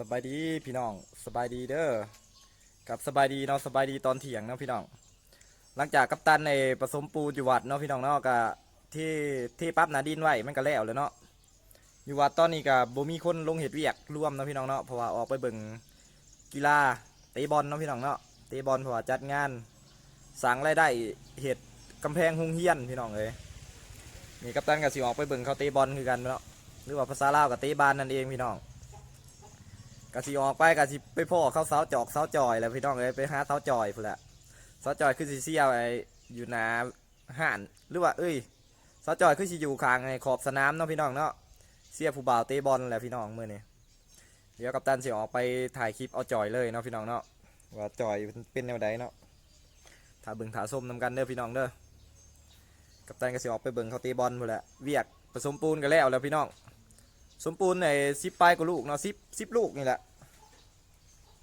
สบายดีพี่น้องสบายดีเด้อกับสบายดีเนาะสบายดีตอนเถียงเนาะพี่น้อง หลังจากกัปตันในผสมปูนอยู่วัดเนาะพี่น้องเนาะก็ที่ที่ปั๊บหนาดินไว้มันก็แล้วเลยเนาะอยู่วัดตอนนี้ก็บ่มีคนลงเห็ดเวียกร่วมเนาะพี่น้องเนาะเพราะว่าออกไปเบิ่งกีฬาเตะบอลเนาะพี่น้องเนาะเตะบอลเพราะว่าจัดงานสั่งรายได้เห็ดกำแพงหุงเฮียนพี่น้องเลยนี่กัปตันก็สิออกไปเบิ่งเขาเตะบอลคือกันเนาะหรือว่าภาษาลาวกับเตะบานนั่นเองพี่น้อง กะสิออกไปกะสิไปพ่อเข้าเสาจอกเสาจอยแล้วพี่น้องเอ้ยไปหาเสาจอยพุ่นละเสาจอยคือสิเสียไออยู่นาห่านหรือว่า เอ้ยเสาจอยคือสิอยู่ข้างไอขอบสนามเนาะพี่น้องเนาะเสียผู้บ่าวเตะบอลแหละพี่น้องมื้อนี้เดี๋ยวกัปตันสิออกไปถ่ายคลิปเอาจอยเลยเนาะพี่น้องเนาะว่าจอยเป็นแนวใดเนาะถ้าเบิ่งถาส้มนำกันเด้อพี่น้องเด้อกัปตันก็สิออกไปเบิ่งเขาเตะบอลพุ่นละเวียกผสมปูนกันแล้วแล้วพี่น้อง สมปูนในสิบปลายกว่าลูกเนาะสิบสิบลูกนี่แหละ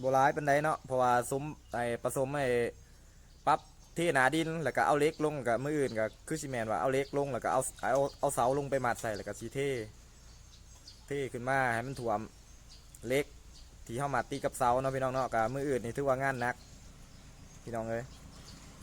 โบราณเป็นไดเนาะเพราะว่าสมไอผสมไอปรั๊บเทหนาดินแล้วก็เอาเล็กลงกับมืออื่นก็คือซีแมนว่าเอาเล็กลงแล้วก็เอาเอาเอาเสาลงไปมัดใส่แล้วก็ซีเทเทขึ้นมาให้มันถ่วมเล็กที่เข้ามาตีกับเสาเนาะพี่น้องเนาะกับมืออื่นนี่ถือว่างานนัก พี่น้องเอ้ย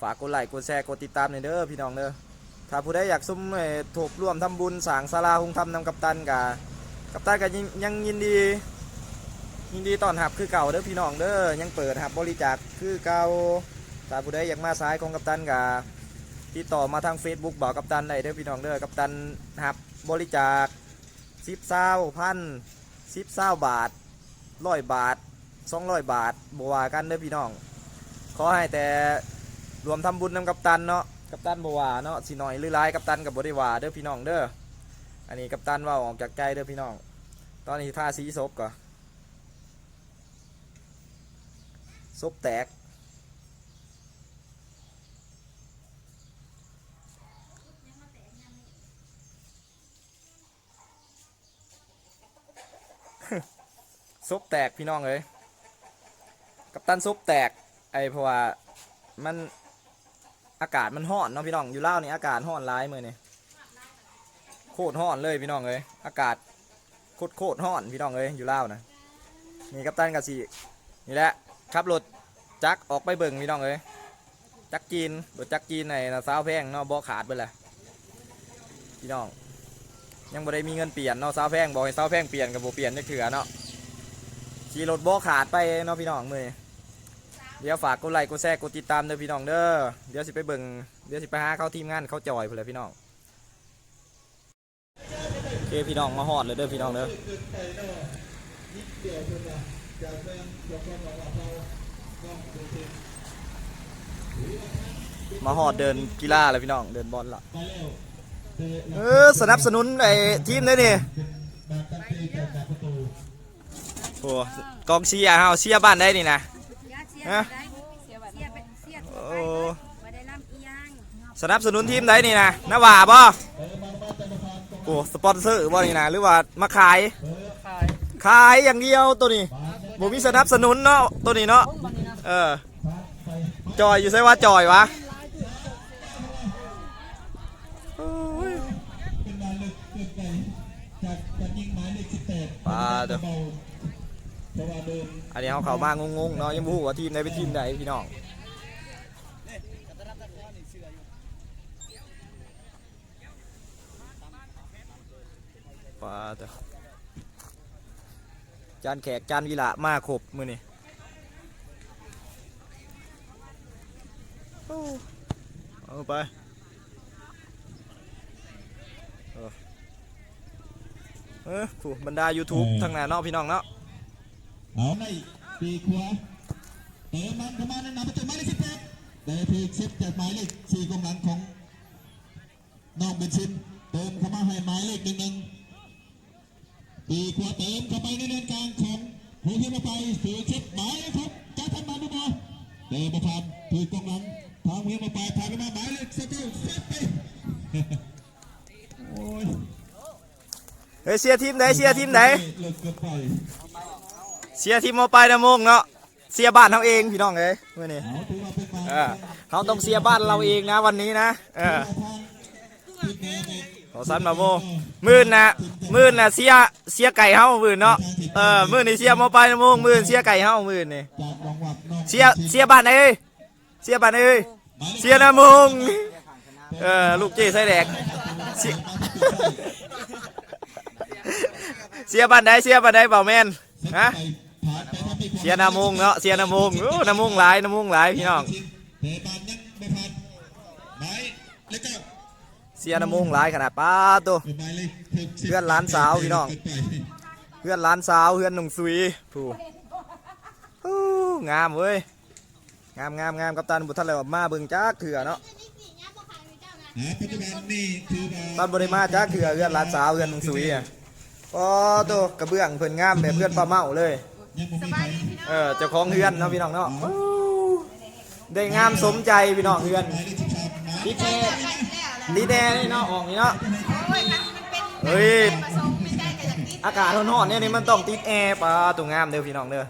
ฝากกดไลค์กดแชร์กดติดตามหน่อยเด้อพี่น้องเด้อถ้าผู้ใดอยากซุ่มเอ่อถบร่วมทำบุญสางศาลาหงทำนำกับตันกา กับตาก็ยังยังยินดี ยินดีต้อนรับคือเก่าเด้อพี่น้องเด้อยังเปิดรับบริจาคคือเก่าถ้าผู้ใดอยากมาสายของกัปตันก็ติดต่อมาทาง Facebook บอกกัปตันได้เด้อพี่น้องเด้อกัปตันรับบริจาคสิบเศร้าพันสิบเศร้าบาทร้อยบาทสองร้อยบาทบวากันเด้อพี่น้อง ขอให้แต่รวมทำบุญนำกัปตันเนาะกัปตันบวาเนาะสิหน่อยหรือหลายกัปตันกับบริวาเด้อพี่น้องเด้อ อันนี้กัปตันว่าออกจากใจเด้อพี่น้อง ตอนนี้ท่าสีศพก่อนศพแตกศพแตกพี่น้องเลยกัปตันศพแตก ไอเพราะว่ามันอากาศมันร้อนเนาะพี่น้อง อยู่เล่านี่อากาศร้อนร้ายมือนี่ย โคตรห้อนเลยพี่น้องเอ้ยอากาศโคตรโคตรห้อนพี่น้องเอ้ยอยู่ล่านะนี่กัปตันกับสีนี่แหละขับรถจักรออกไปเบิ่งพี่น้องเอ้ยจักรจีนรถจักรจีนในนะสาวแพงเนาะบ่ขาดไปเลยพี่น้อง ยังบ่ได้มีเงินเปลี่ยนเนาะสาวแพงบอกให้สาวแพงเปลี่ยนกับบ่เปลี่ยนจักเถื่อเนาะขี่รถบ่ขาดไปเนาะพี่น้องมือเดี๋ยวฝากกดไลค์กดแชร์กดติดตามเด้อพี่น้องเด้อเดี๋ยวสิไปเบิ่งเดี๋ยวสิไปหาเข้าทีมงานเข้าจอยพุ่นแหละพี่น้อง พี่น้องมาหอดเลยเด้อพี่น้องเด้อมาหอดเดินกีฬาเลยพี่น้องเดินบอลละเออสนับสนุนไอ้ทีมเลยนี่โอ้กองเชียร์เฮาเชียร์บ้านได้นี่นะฮะเสียบัตรเสียเป็นเสียโอ้ไม่ได้รับอีหยังสนับสนุนทีมได้นี่นะนว่าบ่ โอ้สปอนเซอร์บ่นี่นะหรือว่ามาขายขายอย่างเดียวตัวนี้บ่มีสนับสนุนเนาะตัวนี้เนาะเออจอยอยู่ใช่ว่าจอยวะโอ้ยปลาเด้ออันนี้เขาเข้ามางงๆเนาะยังบ่ฮู้ว่าทีมไหนเป็นทีมใดพี่น้องปลาเด้อ จานแขกจานวิละมาครบมือนี่เอาไปเออเออผู้บรรดา YouTube ทั้งนั้นเนาะพี่น้องเนาะเอาในปีกขวาเติมมันเข้ามาในนำประตูหมายเลขสิบแปดได้เพกสิบจากหมายเลขสี่กองหลังของน้องเบนซินเติมเข้ามาให้หมายเลขหนึ่งหนึ่ง ปีกขวาเติมเข้าไปในเดินกลางของหัวขึ้นมาไปฝืนชิดหมายครับจ้าทันมาดูบอลเติมมาผ่านปีกกองหลังทางหัวมาไปผ่านมาหมายเลขสิบเก้าเซฟไปโอ้ยเฮ้ยเชียร์ทีมไหนเชียร์ทีมไหนเลิกเกินไปเชียร์ทีมโมไปนะโมงเนาะเชียบ้านเขาเองพี่น้องเอ้ยมื่อนี้เอาถือว่าเขาต้องเชียบ้านเราเองนะวันนี้นะเออ ขอสันมาโมมื่นนะมื่นนะเสียเสียไก่เฮามื่นเนาะเออมื่นนี่เสียหมอปน้ำมงมื่นเสียไก่เฮามื่นนี่เสียเสียบ้านเอ้ยเสียบ้านเอ้ยเสียน้ำมงเออลูกเจ๊ใส่แดกเสียเสียบ้านไหนเสียบ้านไหนเปล่าแมนฮะเสียน้ำมงเนาะเสียน้ำมงโอ้น้ำมงหลายน้ำมงหลายพี่น้อง สียน้ำมงหลายขนาดป้าตัวหมายเลขหกสิบเพื่อนหลานสาวพี่น้อง เพื่อนร้านสาวเพื่อนหนุ่งซุยผู้ฮู้งามเว้ยงามงามงามกัปตันบุตรทะเลมาเบิ่งจักเถื่อเนาะนะปัจจุบันนี่คือว่าตอนบริมาจักเถื่อเพื่อนร้านสาวเพื่อนหนุ่งซุยอะพอตัวกระเบื้องเพิ่นงามแบบเพื่อนป้าเมาเลยยังบ่มีใครเออเจ้าของเฮือนเนาะพี่น้องเนาะฮู้ได้งามสมใจพี่น้องเฮือน หมายเลขสิบสามหมายดีแดดีแดนี่เนาะออกนี่เนาะเฮ้ยอากาศร้อนๆเนี่ยนี่มันต้องติดแอร์ปะตัวงามเด้อพี่น้องเด้อ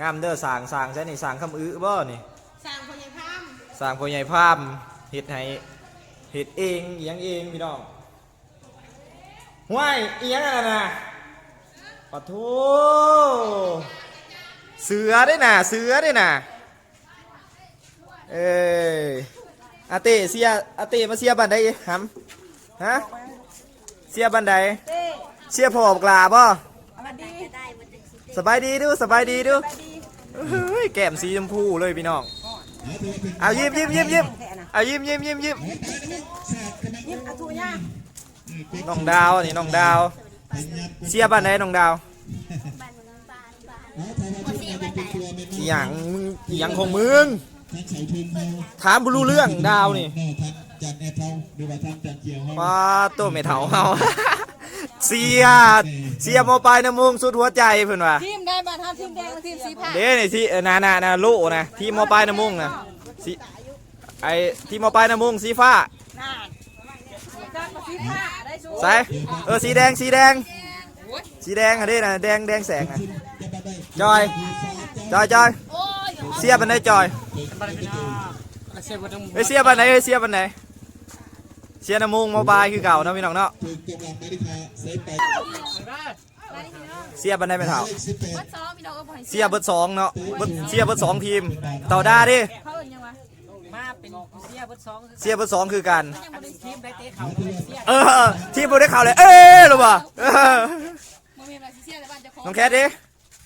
งามเด้อสร้างสร้างใช่นี่สร้างคำอื้อบ่นี่สั่งคนยังพามสร้างพ่อใหญ่ภาพเฮ็ดให้เฮ็ดเองเอียงเองพี่น้องห้วยเอียงอะไรนะปะโถเสือได้น่ะเสือได้น่ะเอ้ย อาเต้เสียอาเต้มาเสียบันไดหำฮะเสียบันไดเต้เสียพ่อบอกลาบ่เอามาดีได้มันจะสิสบายดีดูสบายดีดูไปดีเฮ้ยแก้มสีชมพูเลยพี่น้องหาตัวเป็นเอายิ้มยิ้มยิ้มยิ้มเอายิ้มยิ้มยิ้มยิ้มยิ้มอาทุย่าน้องดาวนี่น้องดาว เสียบ้านไหนน้องดาวอหย่างมึงอหย่างของมึง ทั้งเสาทุนเฮาถามบุรู้เรื่องดาวนี่เนาะทั้งจันแอร์เฮาหรือว่าทั้งจันเจียวเฮาป้าตัวเมถาเฮา เสียเสียโมไปนะมุงสุดหัวใจเพิ่นว่า ทีมได้บ้านทำทีมแดงทีมสีผ้าเด้นี่ที่เอ่อนานานาโลนะที่โมไปนะมุงนะสีไอที่โมไปนะมุงสีฟ้าน่าจักมาสีผ้าได้สูใส่เออสีแดงสีแดง สีแดงอะเด้นะแดงแดงแสงอะจอยจอยจอยเสียบันไดจอย เฮ้ยเสียบันไหนเฮ้ยเสียบันไหนเสียน้ำมุงโมบายคือเก่าเนาะพี่น้องเนาะถูกกำลังไม่ได้พาเซฟไปเสียบันไดไม่เท่าเลขสิบแปดซ้อมพี่น้องก็บ่ให้เสียเบิดสองเนาะเบิดเสียเบิดสองทีมต่อได้ดิเขาเอิ้นยังวะมาเป็นเสียเบดสองเสียเบิดสองคือกันยังบ่ได้ทีมได้เตะเขาเสียเออทีมบได้เข่าเลยเอ้ยหรือเปล่าเออบ่มีอะไรสิเสียแต่บ้านเจ้าของน้องแคทดิ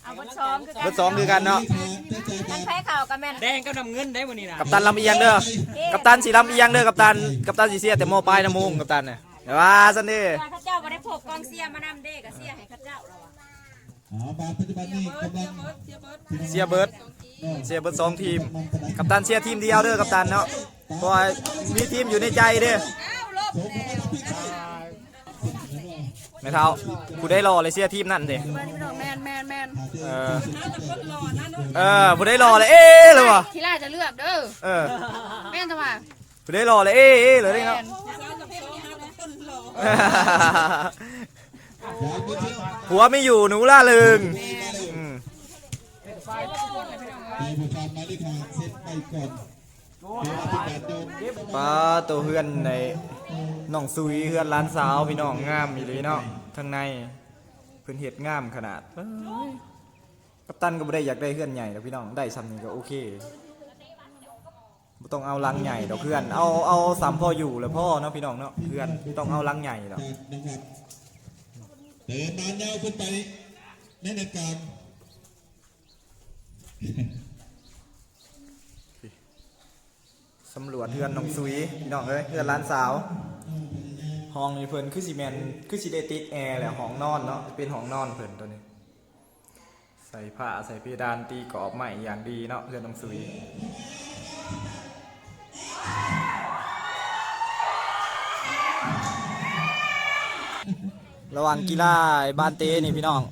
เอาบนซ้อมคือกันเบิดสองคือกันเนาะมันแพ้ข่าวกับแม่นแดงก็นำเงินได้วันนี้นะกัปตันลำเอียงเด้อกัปตันสีลำเอียงเด้อกัปตันกัปตันสีเสียแต่โมปลายน้ำมุงกัปตันเนี่ยเดี๋ยวว่าสันดิว่าข้าเจ้าบ่ได้พบกองเสียมานำเด้ก็เสียให้ข้าเจ้าเราอะอ๋อมาปัจจุบันนี้กำลังเสียเบิร์ดเสียเบิร์ดสองทีม กัปตันเสียทีมเดียวเด้อกัปตันเนาะเพราะว่ามีทีมอยู่ในใจเด้อ ไม่เท่ากูได้รอเลยเสียทีมนั่นเด้บ้านนี้พี่น้องแม่นแม่นแม่นเออเออกูได้รอเลยเอ๊ะเลยวะทีแรกจะเลือกเด้อเออแม่นจังว่ากูได้รอเลยเอ๊ะเอ๊ะเลยได้เนาะหัวไม่อยู่หนูล่าเริงอืมในบุฟานมาเลขาเซฟไปก่อนเดี๋ยวที่การโดนป้าตัวเฮือนใน น้องซุยเฮือนร้านสาวพี่น้องงามอีหลีเนาะข้างในเพิ่นเฮ็ดงามขนาดเอ้ยกัปตันก็บ่ได้อยากได้เฮือนใหญ่ดอกพี่น้องได้ซ้ำนี่ก็โอเคบ่ต้องเอาลังใหญ่ดอกเพื่อนเอาเอาสามพ่ออยู่แล้วพ่อเนาะพี่น้องเนาะเพื่อนต้องเอาลังใหญ่ดอกนะครับเดินมายาวขึ้นไปในราการสำรวจเฮือนน้องซุยพี่น้องเอ้ยเฮือนร้านสาว ห้องนี้เพิ่นคือสิแมนคือสิได้ติดแอร์แหละห้องนอนเนาะเป็นห้องนอนเพิ่นตัวนี้ ใส่ผ้าใส่เพดานตีกรอบใหม่อย่างดีเนาะเฮือนน้องซุยระหว่างกีฬาบ้านเต้นี่พี่น้อง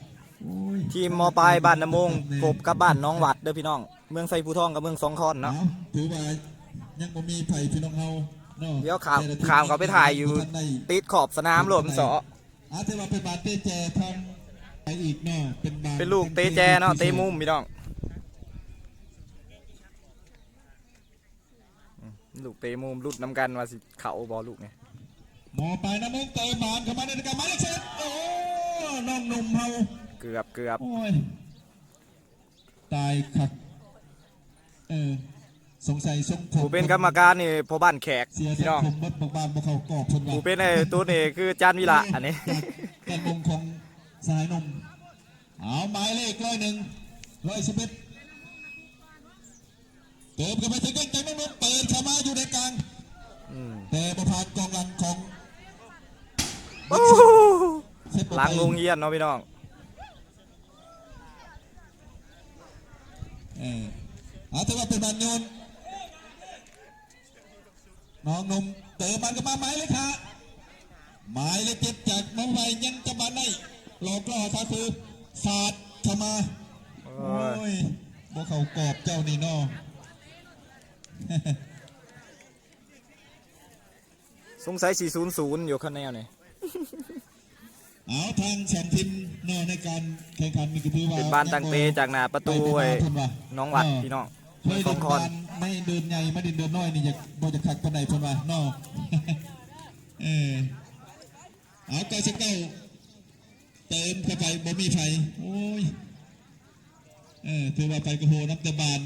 ทีมมอปลายบ้านน้ำมงพบกับบ้านน้องหวัดเด้อพี่น้อง เมืองไซภูทองกับเมืองสองคอนเนาะถือว่ายังบ่มีไผ่พี่น้องเฮา เนาะเดี๋ยวข่าวข่าวเขาไปถ่ายอยู่ท่านได้ติดขอบสนามโหลดมันสออาแต่ว่าเป็นบาดเต้แจทางไปอีกเนาะเป็นบาดเป็นลูกเตะแจเนาะเตะมุมพี่น้องอืมลูกเตะมุมรุดน้ำกันว่าสิเขาบอลูกไงหมอไปนะมุ้งเติมบานเข้ามาในรายการหมายเลขเจ็ดโอ้น้องหนุ่มเฮาเกือบเกือบโอ้ยตายคักเออ สงสัยทรงผมผู้เป็นกรรมการนี่พ่อบ้านแขกเสียพี่ทรน้องงผมบดบางบานบ่เขากรอบคนว่าผู้เป็นไอ้ตัวนี่คือจานวิละอันนี้แกนวงของสายนมเอาหมายเลขร้อยหนึ่งร้อยสิบเอ็ดเติมกันไปถึงกันจังน้องนมเปิดเข้ามาอยู่ในกลางอืมแต่ประพานกองหลังของโอ้โหเซฟหล้างโรงเรียนเนาะพี่น้อง เออเอาถือว่าเป็นบันโยน น้องหนุ่มเติมมันกันมาหมายเลขห้าหมายเลขเจ็ดจากน้องไวยังจะมาได้หลอกล่อทาคือสาดเข้ามาโอ้โอ้ยยบ่เขากรอบเจ้านี่เนาะสงสัย 400 อยู่คะแนนนี่เอาทางสองทีมเนาะในการแข่งขันนี่ก็ถือว่าเป็นบ้านตั้งเตจากหน้าประตูไอ้น้องวัดพี่น้องเคยสเดิองนคบานน ไม่เดินใหญ่ไม่เดินเดินน้อยนี่อยากบ่จะขัดปานใดเพิ่นว่าเนาะเออเอาเก้าสิบเก้าเติมเข้าไปบ่มีไฟโอ้ยเออถือว่าไปกระโหน้ำตะบาน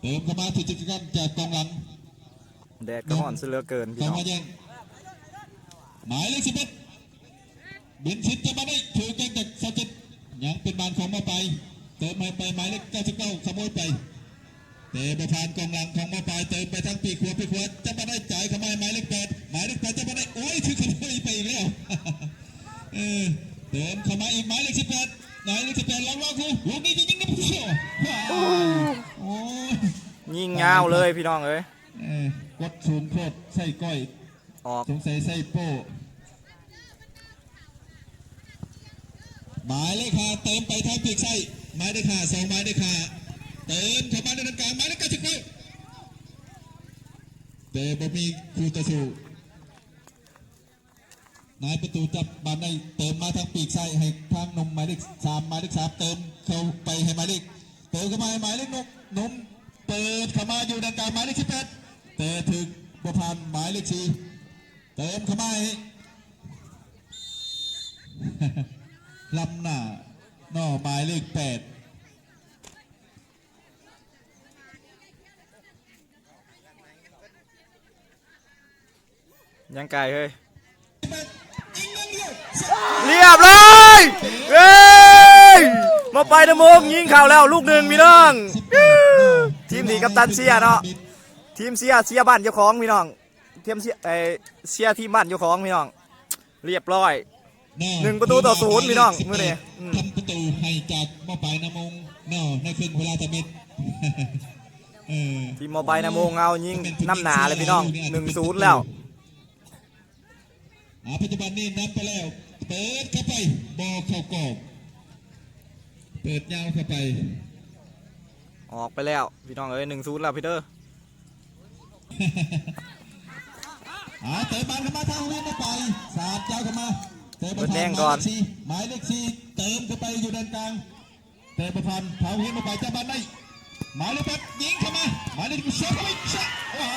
เติมเข้ามาที่จุดกันจากกองหลังแดดก็ห่อนซะเหลือเกินพี่เข้าน้องมาแย่งหมายเลขสิบเอ็ดบินชิดจะมาได้ถือกันจากสจิตยัง เป็นบานของมาไปเติมมาไปหมายเลขเก้าสิบเก้าขโมยไปเตะประธานกองหลังของมาปลายเติมไปทั้งปีกขวาปีกขวาจะมาได้จ่ายเข้ามาหมายเลขแปดหมายเลขแปดจะมาได้โอ้ยคือขโมยไปอีกแล้วเออเติมเข้ามาอีกหมายเลขสิบแปดหมายเลขสิบแปดลองลองคือลูกนี้จริงๆนะพี่ว้าวโอ้ยยิงยาวเลยพี่น้องเอ้ยเออกดศูนย์โคตรใส่ก้อยออกสงสัยใส่โป้ หมายเลขห้าเติมไปทางปีกไส้หมายเลขห้าสองหมายเลขห้าเติมเข้ามาในตรงกลางหมายเลขเก้าสิบเก้าแต่บ่มีครูตะสูนายประตูจับบานได้เติมมาทางปีกซ้ายให้ทางนมหมายเลขสามหมายเลขสามเติมเข้าไปให้หมายเลขเติมเข้ามาให้หมายเลขนมนมเปิดเข้ามาอยู่ในกลางหมายเลขสิบแปดแต่ถึงประพานหมายเลขสี่เติมเข้ามาให้ ลำหน้าหน่อหมายเลขแปดยังไกลเฮ้ยยิงนั่งเดียวเรียบเลยเฮ้ยมาไปนะโมงยิงเข่าแล้วลูกหนึ่งพี่น้อง ทีมนี้กัปตันเสียเนาะ ทีมเสียเสียบ้านเจ้าของพี่น้อง ทีมเสียเออเสียทีมบ้านเจ้าของพี่น้อง เรียบร้อย หนึ่งประตูต่อศูนย์พี่น้องมื้อนี้อืมทำประตูให้จากมอปลายนามงเนาะในครึ่งเวลาตะมิดเออทีมมอไปนะโมงเอายิงน้ำหนาเลยพี่น้องหนึ่งศูนย์แล้วอ่าปัจจุบันนี้นำไปแล้ว เปิดเข้าไปบอลเข้ากรอบเปิดยาวเข้าไป ออกไปแล้วพี่น้องเอ้ยหนึ่งศูนย์แล้วพี่เด้ออ่าเตะบอลเข้ามาทางวิ่งเข้าไปสาดยาวเข้ามาเตะ บอลเปิดแดผ่านงหก่อมานยเลขสี่หมายเลขสี่เติมเข้าไปอยู่ด้านกลางเตะบอลผ่านเท้าวิ่งเข้าไปจะบอลได้หมายเลขแปดยิงเข้ามาหมายเลขสิบสองเข้าไปช็อตว้า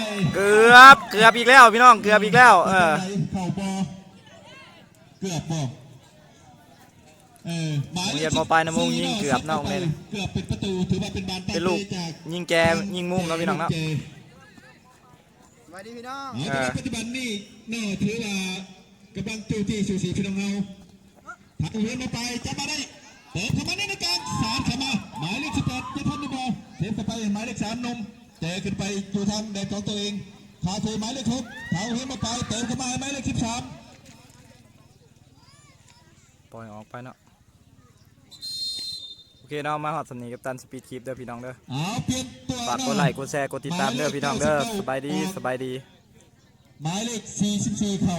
ยเกือบเกือบอีกแล้วพี่น้องเกือบอีกแล้ว เออเข่าบอเกือบบอเออหมายโรงเรียนมปลายนะโมงยิงเกือบเนาะโรงเรียนเกือบเป็นประตูถือว่าเป็นบานตั้งเป็นลูกใจจากยิงแกยิงมุมเนาะพี่น้องเนาะสวัสดีพี่น้องเอาแต่ว่าปัจจุบันนี่เน่าถือว่า กำลังจูที่สูสีพี่น้องเราถ้าเวียนมาไปจะมาได้เติมเข้ามาในในกลางสามเข้ามาหมายเลขสิบแปดจะทันดูบอลเทเข้าไปหมายเลขสามนมเจขึ้นไปอยู่ทางแดนของตัวเองพาเทหมายเลขหกเท้าเวียนมาไปเติมเข้ามาให้หมายเลขสิบสามปล่อยออกไปเนาะโอเคเนาะมาฮอดสำนีกับตันสปีดคลิปเด้อพี่น้องเด้อเอาเปลี่ยนตัวฝากกดไลค์กดแชร์กดติดตามเด้อพี่น้องเด้อสบายดีสบายดีหมายเลขสี่สิบสี่เข่า